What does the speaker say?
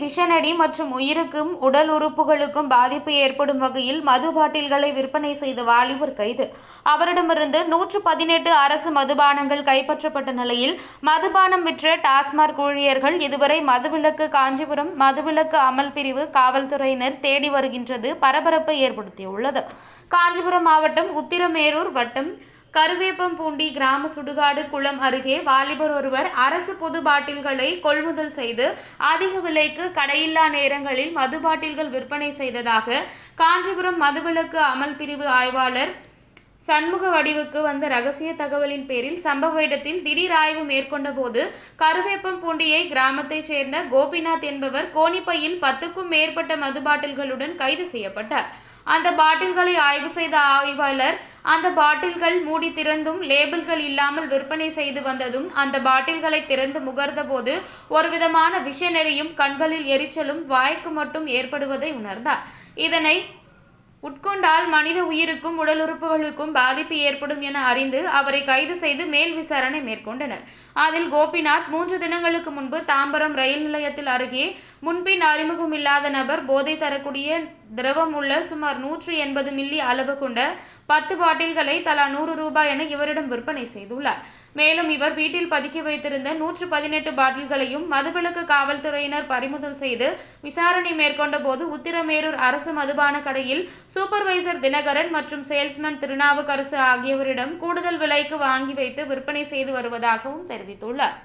விஷநடி மற்றும் உயிருக்கும் உடல் உறுப்புகளுக்கும் பாதிப்பு ஏற்படும் வகையில் மது பாட்டில்களை விற்பனை செய்த வாலிபர் கைது. அவரிடமிருந்து நூற்று பதினெட்டு அரசு மதுபானங்கள் கைப்பற்றப்பட்ட நிலையில் மதுபானம் விற்ற டாஸ்மாக் ஊழியர்கள் இதுவரை மதுவிலக்கு காஞ்சிபுரம் மதுவிலக்கு அமல் பிரிவு காவல்துறையினர் தேடி வருகின்றது பரபரப்பை ஏற்படுத்தியுள்ளது. காஞ்சிபுரம் மாவட்டம் உத்திரமேரூர் வட்டம் கருவேப்பம்பூண்டி கிராம சுடுகாடு குளம் அருகே வாலிபர் ஒருவர் அரசு பொது பாட்டில்களை கொள்முதல் செய்து அதிக விலைக்கு கடையில்லா நேரங்களில் மது பாட்டில்கள் விற்பனை செய்ததாக காஞ்சிபுரம் மதுவிலக்கு அமல் பிரிவு ஆய்வாளர் சண்முக வடிவுக்கு வந்த ரகசிய தகவலின் பேரில் சம்பவ இடத்தில் திடீர் ஆய்வு மேற்கொண்ட போது கருவேப்பம்பூண்டியை கிராமத்தைச் சேர்ந்த கோபிநாத் என்பவர் கோணிப்பையில் பத்துக்கும் மேற்பட்ட மது பாட்டில்களுடன் கைது செய்யப்பட்டார். அந்த பாட்டில்களை ஆய்வு செய்த ஆய்வாளர் அந்த பாட்டில்கள் மூடி திறந்தும் லேபிள்கள் இல்லாமல் விற்பனை செய்து வந்ததும் அந்த பாட்டில்களை திறந்து முகர்ந்த போது ஒருவிதமான விஷநெறியும் கண்களில் எரிச்சலும் வாய்க்கு மட்டும் ஏற்படுவதை உணர்ந்தார். இதனை உட்கொண்டால் மனித உயிருக்கும் உடல் உறுப்புகளுக்கும் பாதிப்பு ஏற்படும் என அறிந்து அவரை கைது செய்து மேல் விசாரணை மேற்கொண்டனர். அதில் கோபிநாத் மூன்று தினங்களுக்கு முன்பு தாம்பரம் ரயில் நிலையத்தில் அருகே முன்பின் அறிமுகம் இல்லாத நபர் போதை தரக்கூடிய திரவம் உள்ள சுமார் நூற்று எண்பது மில்லி அளவு கொண்ட பத்து பாட்டில்களை தலா நூறு ரூபாய் என இவரிடம் விற்பனை செய்துள்ளார். மேலும் இவர் வீட்டில் பதுக்கி வைத்திருந்த நூற்று பதினெட்டு பாட்டில்களையும் மதுவிலக்கு காவல்துறையினர் பறிமுதல் செய்து விசாரணை மேற்கொண்ட போது உத்திரமேரூர் அரசு மதுபான கடையில் சூப்பர்வைசர் தினகரன் மற்றும் சேல்ஸ்மேன் திருநாவுக்கரசு ஆகியோரிடம் கூடுதல் விலைக்கு வாங்கி வைத்து விற்பனை செய்து வருவதாகவும் தெரிவித்துள்ளார்.